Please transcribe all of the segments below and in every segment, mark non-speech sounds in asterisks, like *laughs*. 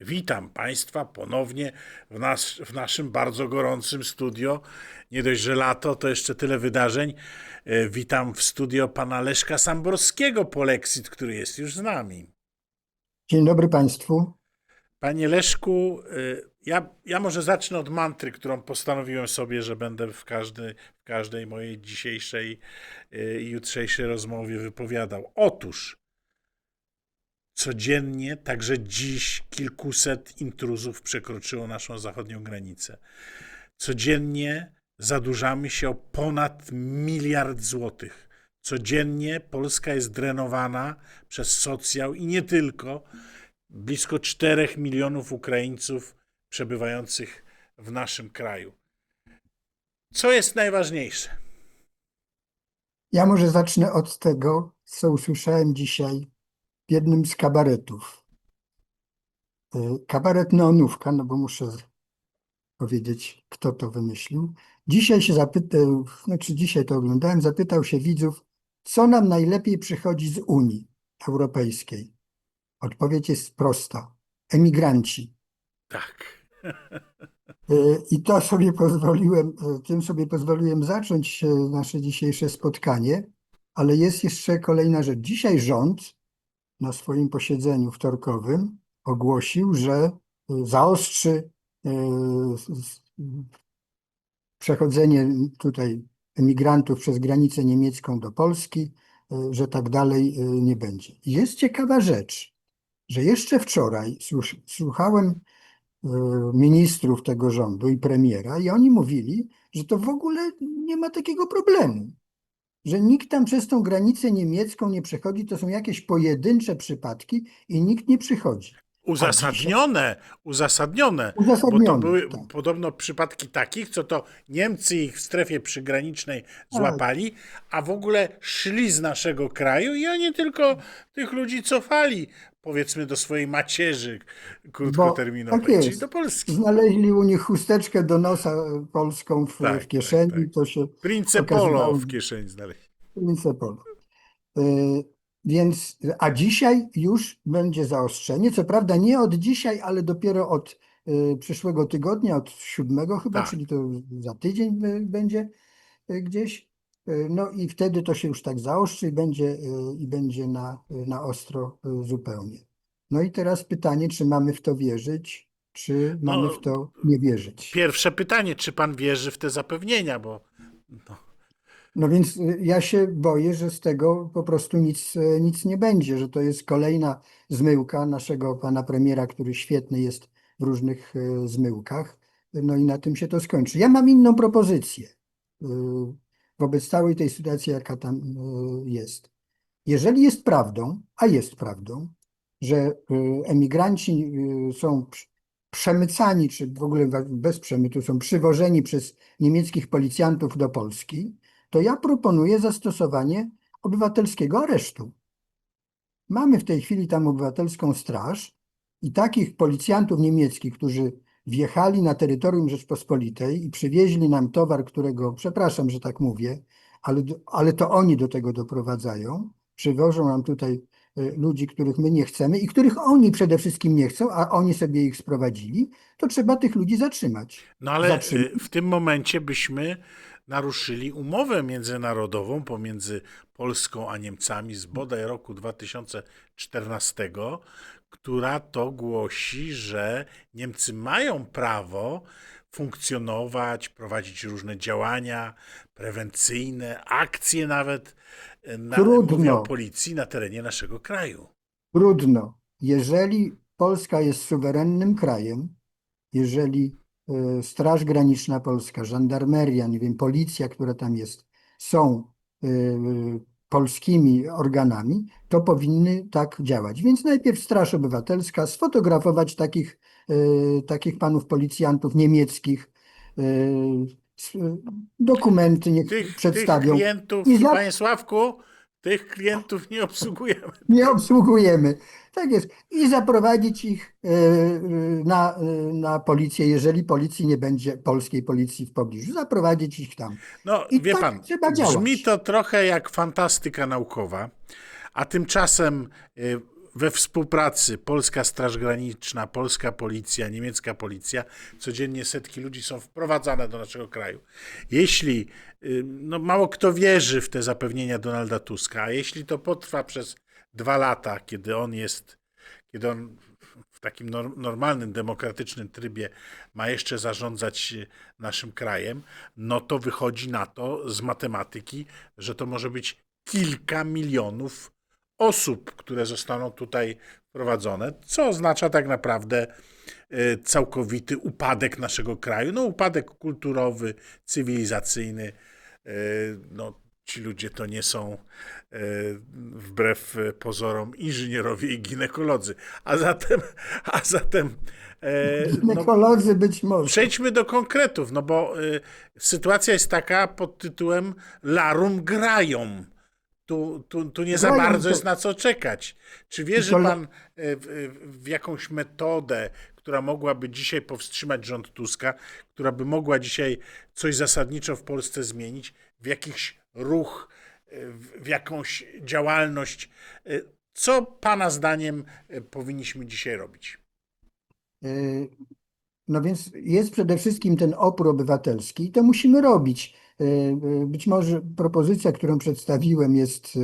Witam Państwa ponownie w, nas, w naszym bardzo gorącym studio. Nie dość, że lato, to jeszcze tyle wydarzeń. E, Witam w studio pana Leszka Samborskiego, Polexit, który jest już z nami. Dzień dobry Państwu. Panie Leszku, y, ja, ja może zacznę od mantry, którą postanowiłem sobie, że będę w, każdy, w każdej mojej dzisiejszej y, i jutrzejszej rozmowie wypowiadał. Otóż codziennie, także dziś, kilkuset intruzów przekroczyło naszą zachodnią granicę. Codziennie zadłużamy się o ponad miliard złotych. Codziennie Polska jest drenowana przez socjał i nie tylko blisko 4 milionów Ukraińców przebywających w naszym kraju. Co jest najważniejsze? Ja może zacznę od tego, co usłyszałem dzisiaj w jednym z kabaretów. Y, Kabaret Neonówka, no bo muszę powiedzieć, kto to wymyślił. Dzisiaj się zapytał, znaczy dzisiaj to oglądałem, zapytał się widzów, co nam najlepiej przychodzi z Unii Europejskiej. Odpowiedź jest prosta. Emigranci. Tak. Y, *laughs* I to sobie pozwoliłem, y, tym sobie pozwoliłem zacząć nasze dzisiejsze spotkanie, ale jest jeszcze kolejna rzecz. Dzisiaj rząd na swoim posiedzeniu wtorkowym ogłosił, że y, zaostrzy y, przechodzenie tutaj emigrantów przez granicę niemiecką do Polski, y, że tak dalej nie będzie. Jest ciekawa rzecz, że jeszcze wczoraj słuch- słuchałem ministrów tego rządu i premiera i oni mówili, że to w ogóle nie ma takiego problemu, że nikt tam przez tą granicę niemiecką nie przechodzi, to są jakieś pojedyncze przypadki i nikt nie przychodzi. Uzasadnione, uzasadnione, bo to Uzasadnione, były tak. podobno przypadki takich, co to Niemcy ich w strefie przygranicznej złapali, a w ogóle szli z naszego kraju i oni tylko tych ludzi cofali, powiedzmy, do swojej macierzy krótkoterminowej, tak czyli do Polski. Znaleźli u nich chusteczkę do nosa polską w, Tak, w kieszeni, tak, tak. to się Prince Polo w kieszeni znaleźli. Lince Polo. Y, Więc, a dzisiaj już będzie zaostrzenie. Co prawda nie od dzisiaj, ale dopiero od y, przyszłego tygodnia, od siódmego chyba, Tak. czyli to za tydzień będzie y, gdzieś. Y, No i wtedy to się już tak zaostrzy i będzie, i będzie na, na ostro zupełnie. No i teraz pytanie, czy mamy w to wierzyć, czy No, mamy w to nie wierzyć. Pierwsze pytanie, czy pan wierzy w te zapewnienia, bo no, No więc y, ja się boję, że z tego po prostu nic, e, nic nie będzie, że to jest kolejna zmyłka naszego pana premiera, który świetny jest w różnych e, zmyłkach. No i na tym się to skończy. Ja mam inną propozycję y, wobec całej tej sytuacji, jaka tam y, jest. Jeżeli jest prawdą, a jest prawdą, że y, emigranci y, są prz- przemycani, czy w ogóle bez przemytu, są przywożeni przez niemieckich policjantów do Polski, to ja proponuję zastosowanie obywatelskiego aresztu. Mamy w tej chwili tam obywatelską straż i takich policjantów niemieckich, którzy wjechali na terytorium Rzeczpospolitej i przywieźli nam towar, którego, przepraszam, że tak mówię, ale, ale to oni do tego doprowadzają. Przywożą nam tutaj y, ludzi, których my nie chcemy i których oni przede wszystkim nie chcą, a oni sobie ich sprowadzili, to trzeba tych ludzi zatrzymać. No ale Zatrzymać. y, w tym momencie byśmy naruszyli umowę międzynarodową pomiędzy Polską a Niemcami z bodaj roku 2014, która to głosi, że Niemcy mają prawo funkcjonować, prowadzić różne działania prewencyjne, akcje nawet, y, na, Trudno. policji, na terenie naszego kraju. Trudno. Jeżeli Polska jest suwerennym krajem, jeżeli e, Straż Graniczna Polska, żandarmeria, nie wiem, policja, która tam jest, są e, polskimi organami, to powinny tak działać. Więc najpierw Straż Obywatelska sfotografować takich, e, takich panów policjantów niemieckich, dokumenty niech Tych, tych przedstawią. klientów, I za- panie Sławku, tych klientów nie obsługujemy. nie obsługujemy. Tak jest. I zaprowadzić ich e, e, na, e, na policję, jeżeli policji nie będzie, polskiej policji w pobliżu. Zaprowadzić ich tam. No, I wie tak pan, trzeba działać. brzmi to trochę jak fantastyka naukowa, a tymczasem we współpracy Polska Straż Graniczna, Polska Policja, niemiecka Policja, codziennie setki ludzi są wprowadzane do naszego kraju. Jeśli, no mało kto wierzy w te zapewnienia Donalda Tuska, a jeśli to potrwa przez dwa lata, kiedy on jest, kiedy on w takim nor- normalnym, demokratycznym trybie ma jeszcze zarządzać y, naszym krajem, no to wychodzi na to z matematyki, że to może być kilka milionów osób, które zostaną tutaj wprowadzone, co oznacza tak naprawdę e, całkowity upadek naszego kraju. No, upadek kulturowy, cywilizacyjny. E, No, ci ludzie to nie są e, wbrew pozorom inżynierowie i ginekolodzy. A zatem, a zatem no, Ginekolodzy być może. Przejdźmy do konkretów, no bo y, sytuacja jest taka pod tytułem Larum grają. Tu, tu, tu nie za bardzo jest na co czekać. Czy wierzy pan y, w, w jakąś metodę, która mogłaby dzisiaj powstrzymać rząd Tuska, która by mogła dzisiaj coś zasadniczo w Polsce zmienić, w jakiś ruch, y, w, jakąś działalność? Y, Co pana zdaniem powinniśmy dzisiaj robić? No więc jest przede wszystkim ten opór obywatelski i to musimy robić. Y, y, Być może propozycja, którą przedstawiłem, jest, y,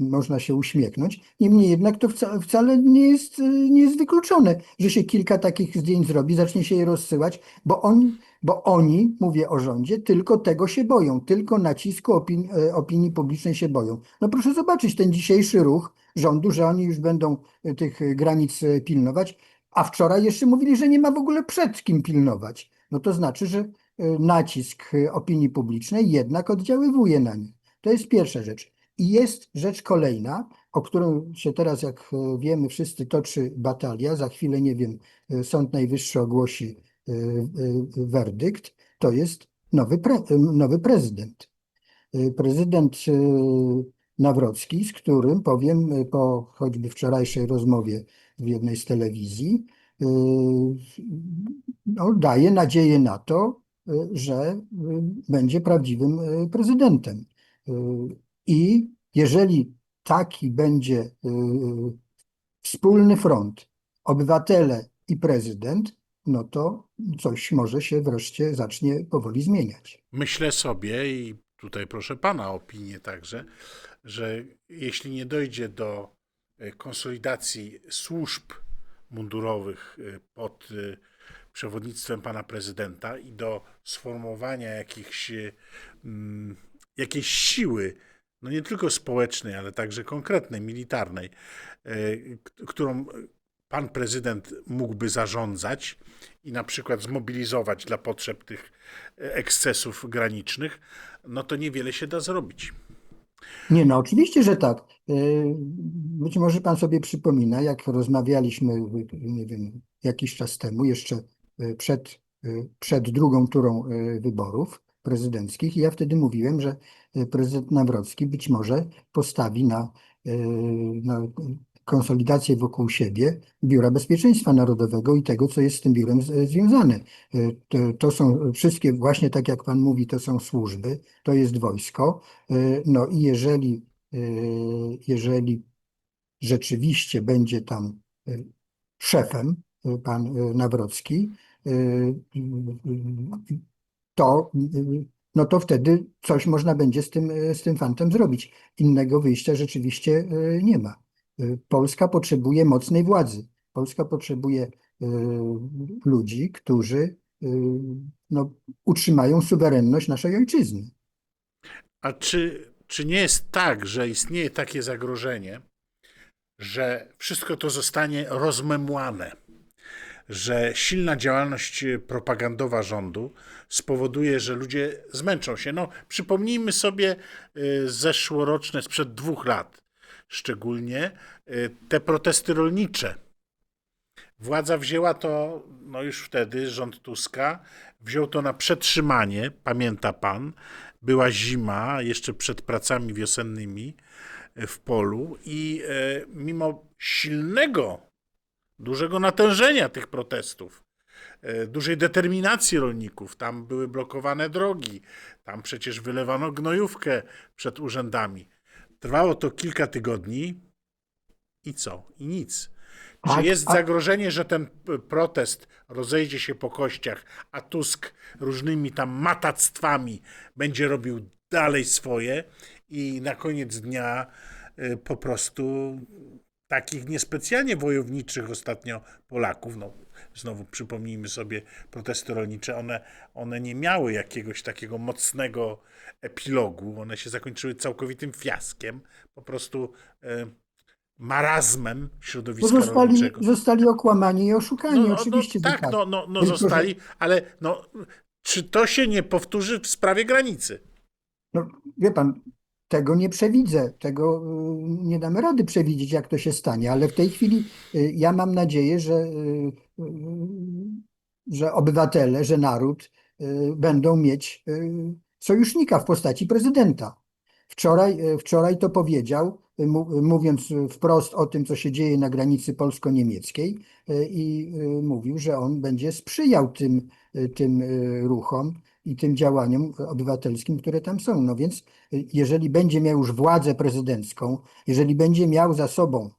można się uśmiechnąć. Niemniej jednak to wca, wcale nie jest, nie jest wykluczone, że się kilka takich zdjęć zrobi, zacznie się je rozsyłać, bo oni, bo oni, mówię o rządzie, tylko tego się boją, tylko nacisku opinii, opinii publicznej się boją. No proszę zobaczyć ten dzisiejszy ruch rządu, że oni już będą tych granic pilnować. A wczoraj jeszcze mówili, że nie ma w ogóle przed kim pilnować. No to znaczy, że nacisk y, opinii publicznej jednak oddziaływuje na nich. To jest pierwsza rzecz. I jest rzecz kolejna, o którą się teraz, jak y, wiemy, wszyscy toczy batalia. Za chwilę, nie wiem, y, Sąd Najwyższy ogłosi y, y, werdykt. To jest nowy, pre, y, nowy prezydent. Y, Prezydent y, Nawrocki, z którym powiem y, po choćby wczorajszej rozmowie w jednej z telewizji, y, no, daje nadzieję na to, y, że y, będzie prawdziwym y, prezydentem. Y, I jeżeli taki będzie y, wspólny front, obywatele i prezydent, no to coś może się wreszcie zacznie powoli zmieniać. Myślę sobie, i tutaj proszę Pana opinię także, że jeśli nie dojdzie do konsolidacji służb mundurowych pod przewodnictwem Pana Prezydenta i do sformowania jakichś, mm, jakiejś siły, no nie tylko społecznej, ale także konkretnej, militarnej, e, którą Pan Prezydent mógłby zarządzać i na przykład zmobilizować dla potrzeb tych ekscesów granicznych, no to niewiele się da zrobić. Nie, no oczywiście, że tak. E, Być może pan sobie przypomina, jak rozmawialiśmy, nie wiem, jakiś czas temu, jeszcze przed, e, przed drugą turą e, wyborów prezydenckich, i ja wtedy mówiłem, że prezydent Nawrocki być może postawi na, na konsolidację wokół siebie Biura Bezpieczeństwa Narodowego i tego, co jest z tym biurem związane. To, to są wszystkie, właśnie tak jak pan mówi, to są służby, to jest wojsko. No i jeżeli, jeżeli rzeczywiście będzie tam szefem pan e, Nawrocki, e, to, e, no to wtedy coś można będzie z tym, z tym fantem zrobić. Innego wyjścia rzeczywiście nie ma. Polska potrzebuje mocnej władzy. Polska potrzebuje ludzi, którzy no, utrzymają suwerenność naszej ojczyzny. A czy, czy nie jest tak, że istnieje takie zagrożenie, że wszystko to zostanie rozmemłane, że silna działalność propagandowa rządu spowoduje, że ludzie zmęczą się? No, przypomnijmy sobie y, zeszłoroczne, sprzed dwóch lat, szczególnie y, te protesty rolnicze. Władza wzięła to, no już wtedy, rząd Tuska, wziął to na przetrzymanie, pamięta pan, była zima, jeszcze przed pracami wiosennymi w polu i mimo silnego, dużego natężenia tych protestów, e, dużej determinacji rolników, tam były blokowane drogi, tam przecież wylewano gnojówkę przed urzędami. Trwało to kilka tygodni, I co? I nic. Czy jest zagrożenie, że ten p- protest rozejdzie się po kościach, a Tusk różnymi tam matactwami będzie robił dalej swoje i na koniec dnia y, po prostu takich niespecjalnie wojowniczych ostatnio Polaków, no znowu przypomnijmy sobie protesty rolnicze, one, one nie miały jakiegoś takiego mocnego epilogu, one się zakończyły całkowitym fiaskiem, po prostu y, marazmem środowiska zostali, rolniczego. zostali okłamani i oszukani, oczywiście. że tak, no, no, no zostali, ale no, czy to się nie powtórzy w sprawie granicy? No, wie pan, tego nie przewidzę, tego y, nie damy rady przewidzieć, jak to się stanie, ale w tej chwili y, ja mam nadzieję, że, y, że obywatele, że naród będą mieć sojusznika w postaci prezydenta. Wczoraj, wczoraj to powiedział, mówiąc wprost o tym, co się dzieje na granicy polsko-niemieckiej i mówił, że on będzie sprzyjał tym, tym ruchom i tym działaniom obywatelskim, które tam są. No więc y, jeżeli będzie miał już władzę prezydencką, jeżeli będzie miał za sobą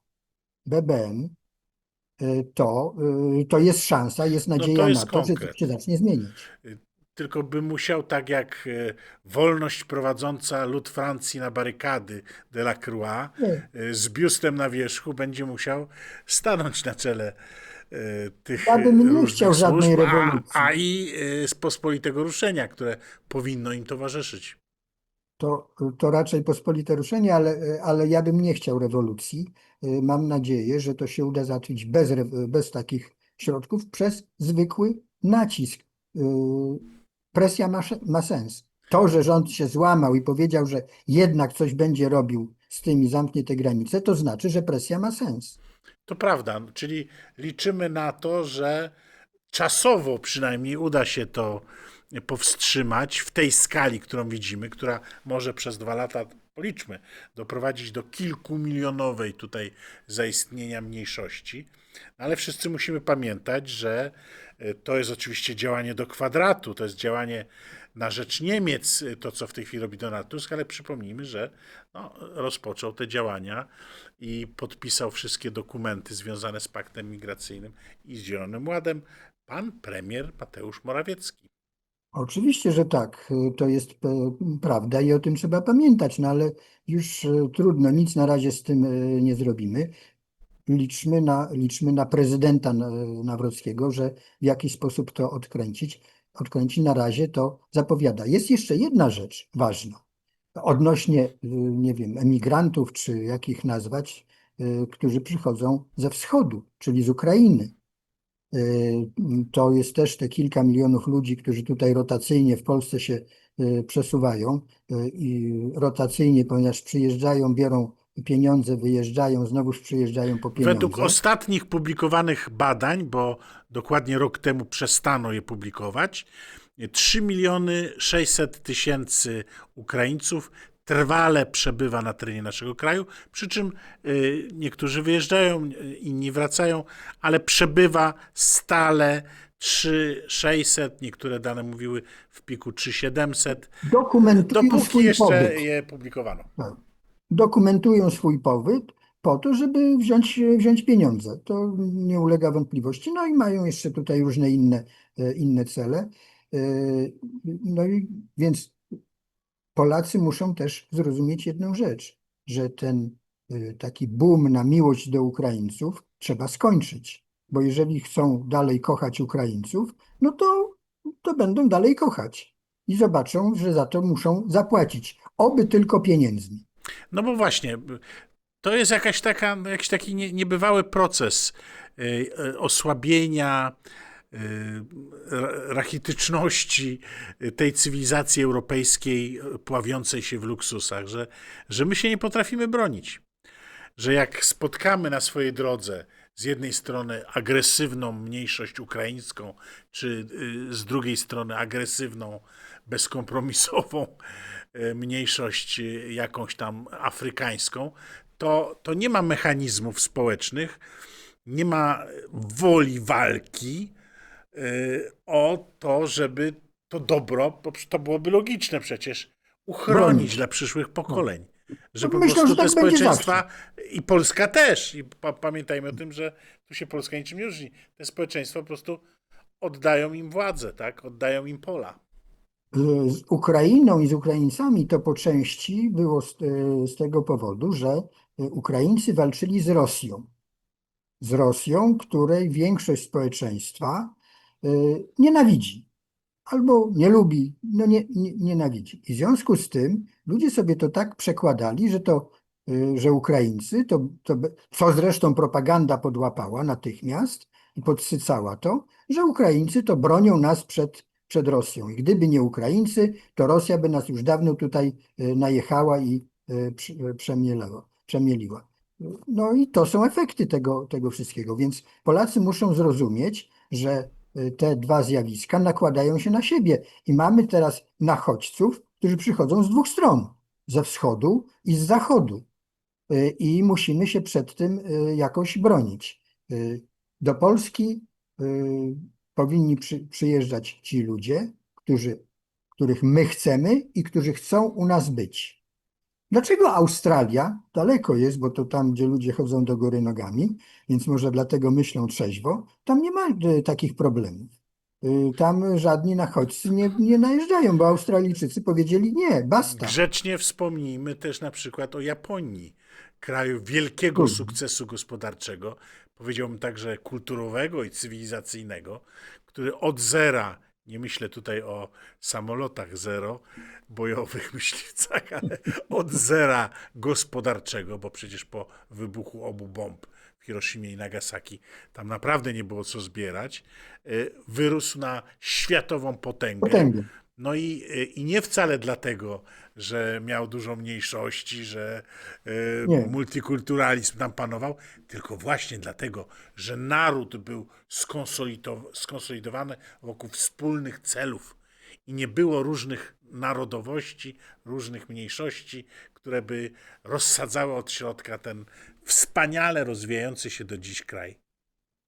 BBM, y, to, y, to jest szansa, jest No to nadzieja jest na to, że konkret. to się zacznie zmienić. Tylko by musiał, tak jak wolność prowadząca lud Francji na barykady Delacroix, z biustem na wierzchu, będzie musiał stanąć na czele tych Ja bym nie różnych chciał żadnej służb, a, rewolucji. a i e, z pospolitego ruszenia, które powinno im towarzyszyć. To, to raczej pospolite ruszenie, ale, ale ja bym nie chciał rewolucji. Mam nadzieję, że to się uda załatwić bez, bez takich środków, przez zwykły nacisk. Presja ma, ma sens. To, że rząd się złamał i powiedział, że jednak coś będzie robił z tymi, zamknie te granice, to znaczy, że presja ma sens. To prawda, czyli liczymy na to, że czasowo przynajmniej uda się to powstrzymać w tej skali, którą widzimy, która może przez dwa lata, policzmy, doprowadzić do kilkumilionowej tutaj zaistnienia mniejszości. No Ale wszyscy musimy pamiętać, że to jest oczywiście działanie do kwadratu, to jest działanie na rzecz Niemiec, e, to co w tej chwili robi Donald Tusk, ale przypomnijmy, że no, rozpoczął te działania i podpisał wszystkie dokumenty związane z paktem migracyjnym i z Zielonym Ładem pan premier Mateusz Morawiecki. Oczywiście, że tak, y, to jest e, prawda i o tym trzeba pamiętać, no ale już e, trudno, nic na razie z tym e, nie zrobimy. Liczmy na, liczmy na prezydenta e, Nawrockiego, że w jakiś sposób to odkręcić. Odkręci na razie to zapowiada. Jest jeszcze jedna rzecz ważna odnośnie, y, nie wiem, emigrantów, czy jak ich nazwać, y, którzy przychodzą ze wschodu, czyli z Ukrainy. To jest też te kilka milionów ludzi, którzy tutaj rotacyjnie w Polsce się przesuwają i rotacyjnie, ponieważ przyjeżdżają, biorą pieniądze, wyjeżdżają, znowuż przyjeżdżają po pieniądze. Według ostatnich publikowanych badań, bo dokładnie rok temu przestano je publikować, 3 miliony 600 tysięcy Ukraińców trwale przebywa na terenie naszego kraju, przy czym y, niektórzy wyjeżdżają, y, inni wracają, ale przebywa stale 3600, niektóre dane mówiły w piku 3700, Dokumentują dopóki jeszcze pobyt. je publikowano. Tak. Dokumentują swój pobyt po to, żeby wziąć, wziąć pieniądze. To nie ulega wątpliwości. No i mają jeszcze tutaj różne inne, e, inne cele. E, No i więc Polacy muszą też zrozumieć jedną rzecz, że ten e, taki boom na miłość do Ukraińców trzeba skończyć. Bo jeżeli chcą dalej kochać Ukraińców, no to, to będą dalej kochać. I zobaczą, że za to muszą zapłacić. Oby tylko pieniędzmi. No bo właśnie, to jest jakaś taka, jakiś taki nie- niebywały proces y, y, osłabienia y, ra- rachityczności tej cywilizacji europejskiej pławiącej się w luksusach, że, że my się nie potrafimy bronić. Że jak spotkamy na swojej drodze z jednej strony agresywną mniejszość ukraińską, czy z drugiej strony agresywną, bezkompromisową y, mniejszość y, jakąś tam afrykańską, to, to nie ma mechanizmów społecznych, nie ma woli walki y, o to, żeby to dobro, bo to byłoby logiczne przecież, uchronić Bronić. dla przyszłych pokoleń. Że No po myślę, prostu że te tak będzie społeczeństwa i Polska też, i pa, pamiętajmy o tym, że tu się Polska niczym nie różni. Te społeczeństwa po prostu oddają im władzę, tak? Oddają im pola. Z Ukrainą i z Ukraińcami to po części było z, e, z tego powodu, że e, Ukraińcy walczyli z Rosją. Z Rosją, której większość społeczeństwa e, nienawidzi albo nie lubi, no nie, nie, nienawidzi. I w związku z tym ludzie sobie to tak przekładali, że to, że Ukraińcy, to, to, co zresztą propaganda podłapała natychmiast i podsycała to, że Ukraińcy to bronią nas przed, przed Rosją. I gdyby nie Ukraińcy, to Rosja by nas już dawno tutaj e, najechała i e, e, przemieliła. No i to są efekty tego, tego wszystkiego. Więc Polacy muszą zrozumieć, że te dwa zjawiska nakładają się na siebie. I mamy teraz nachodźców, którzy przychodzą z dwóch stron, ze wschodu i z zachodu. I musimy się przed tym jakoś bronić. Do Polski powinni przy, przyjeżdżać ci ludzie, którzy, których my chcemy i którzy chcą u nas być. Dlaczego Australia daleko jest, bo to tam, gdzie ludzie chodzą do góry nogami, więc może dlatego myślą trzeźwo, tam nie ma e, takich problemów. E, Tam żadni nachodźcy nie, nie najeżdżają, bo Australijczycy powiedzieli nie, basta. Grzecznie wspomnijmy też na przykład o Japonii, kraju wielkiego sukcesu gospodarczego, powiedziałbym także kulturowego i cywilizacyjnego, który od zera, nie myślę tutaj o samolotach zero, bojowych *laughs* myśliwcach, ale od zera gospodarczego, bo przecież po wybuchu obu bomb w Hiroshimie i Nagasaki tam naprawdę nie było co zbierać, y, wyrósł na światową potęgę. Potęgę. No i, i nie wcale dlatego, że miał dużo mniejszości, że Nie. multikulturalizm tam panował, tylko właśnie dlatego, że naród był skonsolido- skonsolidowany wokół wspólnych celów i nie było różnych narodowości, różnych mniejszości, które by rozsadzały od środka ten wspaniale rozwijający się do dziś kraj.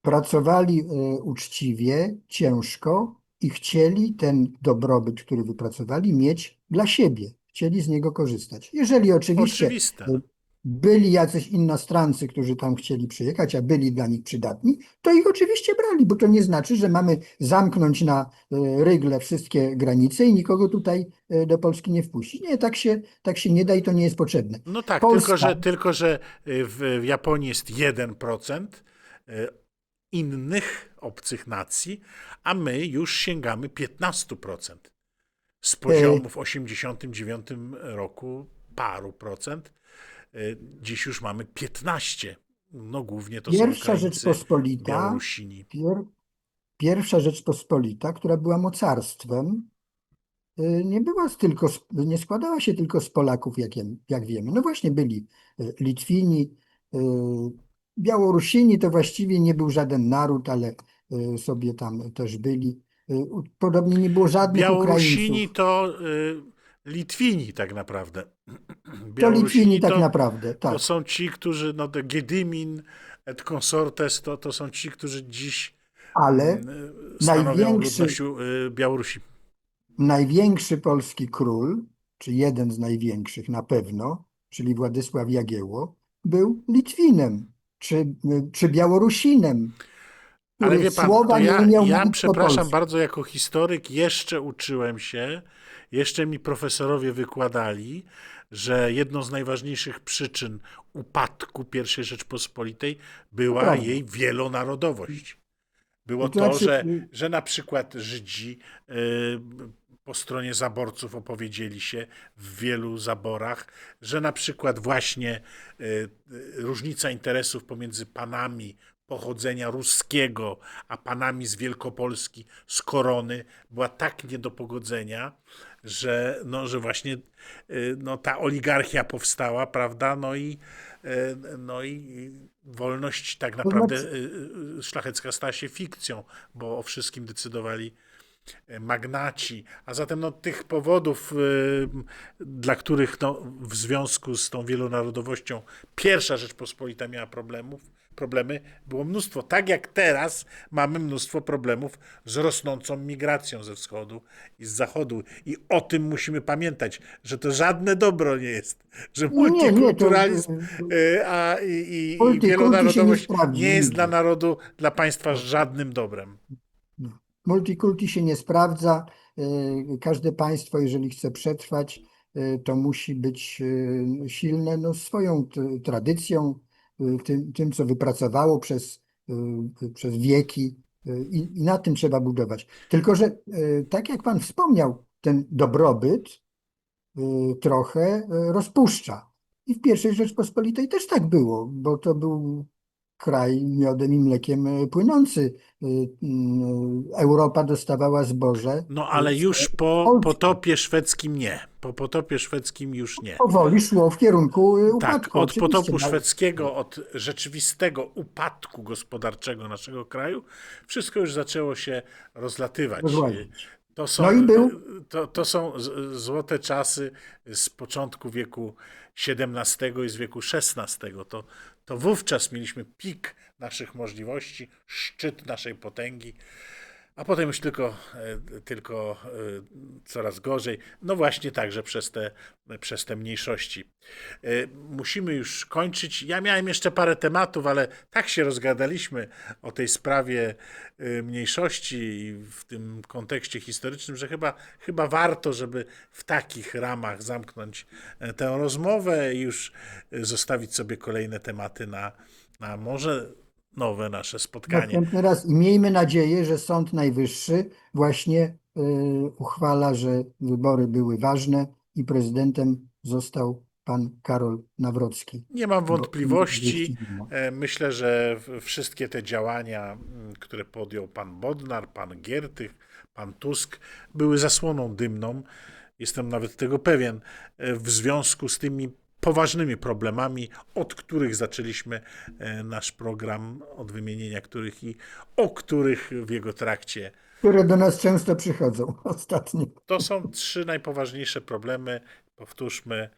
Pracowali e, uczciwie, ciężko i chcieli ten dobrobyt, który wypracowali, mieć dla siebie. Chcieli z niego korzystać. Jeżeli oczywiście Oczywiste. e, byli jacyś inostrancy, którzy tam chcieli przyjechać, a byli dla nich przydatni, to ich oczywiście brali, bo to nie znaczy, że mamy zamknąć na e, rygle wszystkie granice i nikogo tutaj e, do Polski nie wpuścić. Nie, tak się, tak się nie da i to nie jest potrzebne. No tak, Polska- tylko że, tylko że y, w Japonii jest 1% y, innych obcych nacji, a my już sięgamy 15%. Z poziomu w 89 roku paru procent, y, dziś już mamy 15. No głównie to są Pierwsza Ukraińcy, Rzeczpospolita. Pier, pierwsza Rzeczpospolita, która była mocarstwem, y, nie była tylko, nie składała się tylko z Polaków, jak, jak wiemy. No właśnie byli y, Litwini, Białorusini to właściwie nie był żaden naród, ale y, sobie tam też byli. U- Podobnie nie było żadnych Białorusini Ukraińców. to y, Litwini tak naprawdę. *clears throat* To Litwini tak to- naprawdę, tak. To są ci, którzy, no to et consortes, to, to są ci, którzy dziś Ale mm, największy- Białorusi. największy polski król, czy jeden z największych na pewno, czyli Władysław Jagiełło, był Litwinem, czy, czy Białorusinem, Ale wie pan, słowa to nie ja, umiał ja przepraszam bardzo, jako historyk jeszcze uczyłem się, jeszcze mi profesorowie wykładali, że jedną z najważniejszych przyczyn upadku I Rzeczpospolitej była prawda. jej wielonarodowość. Było To to, znaczy, że, y- że na przykład Żydzi y, po stronie zaborców opowiedzieli się w wielu zaborach, że na przykład właśnie y, y, różnica interesów pomiędzy panami pochodzenia ruskiego, a panami z Wielkopolski, z Korony, była tak nie do pogodzenia, że, no, że właśnie y, no, ta oligarchia powstała, prawda, no i, no i wolność tak naprawdę znaczy- szlachecka stała się fikcją, bo o wszystkim decydowali e, magnaci, a zatem no, tych powodów, y, dla których no, w związku z tą wielonarodowością pierwsza Rzeczpospolita miała problemów, problemy było mnóstwo. Tak jak teraz mamy mnóstwo problemów z rosnącą migracją ze wschodu i z zachodu. I o tym musimy pamiętać, że to żadne dobro nie jest, że multikulturalizm y, a, i, i, i wielonarodowość nie jest dla narodu, dla państwa żadnym dobrem. Multikulti się nie sprawdza. Y, Każde państwo, jeżeli chce przetrwać, y, to musi być y, silne no, swoją tradycją, tym, tym, co wypracowało przez, przez wieki i, i na tym trzeba budować. Tylko, że tak jak Pan wspomniał, ten dobrobyt trochę rozpuszcza. I w pierwszej Rzeczpospolitej też tak było, bo to był kraj miodem i mlekiem y, płynący. Y, y, Europa dostawała zboże. No ale już po potopie szwedzkim nie. Po potopie szwedzkim już nie. Powoli szło w kierunku Tak, upadku. od oczywiście, potopu szwedzkiego, od rzeczywistego upadku gospodarczego naszego kraju, wszystko już zaczęło się rozlatywać. Rozłazić. To są, No i był- to, to są złote czasy z początku wieku XVII i z wieku XVI. To, to wówczas mieliśmy pik naszych możliwości, szczyt naszej potęgi. A potem już tylko, e, tylko e, coraz gorzej. No właśnie także przez te, przez te mniejszości. E, Musimy już kończyć. Ja miałem jeszcze parę tematów, ale tak się rozgadaliśmy o tej sprawie mniejszości i w tym kontekście historycznym, że chyba, chyba warto, żeby w takich ramach zamknąć tę rozmowę i już zostawić sobie kolejne tematy na, na może nowe nasze spotkanie. Następny raz i miejmy nadzieję, że Sąd Najwyższy właśnie y, uchwala, że wybory były ważne i prezydentem został pan Karol Nawrocki. Nie mam wątpliwości. E, Myślę, że wszystkie te działania, które podjął pan Bodnar, pan Giertych, pan Tusk, były zasłoną dymną. Jestem nawet tego pewien, e, w związku z tymi poważnymi problemami, od których zaczęliśmy e, nasz program, od wymienienia których i o których w jego trakcie Które do nas często przychodzą *laughs* ostatnio. To są trzy najpoważniejsze problemy. Powtórzmy,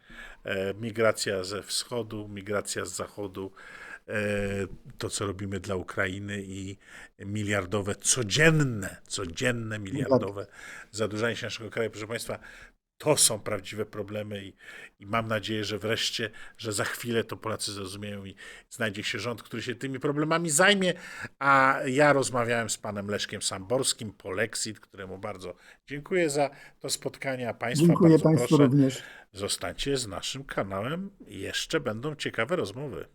e, migracja ze wschodu, migracja z zachodu, e, to co robimy dla Ukrainy i miliardowe, codzienne, codzienne miliardowe zadłużanie się naszego kraju. Proszę Państwa, to są prawdziwe problemy i, i mam nadzieję, że wreszcie, że za chwilę to Polacy zrozumieją i znajdzie się rząd, który się tymi problemami zajmie. A ja rozmawiałem z panem Leszkiem Samborskim, Polexit, któremu bardzo dziękuję za to spotkanie, a Państwa Dziękuję bardzo Państwu proszę, również. zostańcie z naszym kanałem. Jeszcze będą ciekawe rozmowy.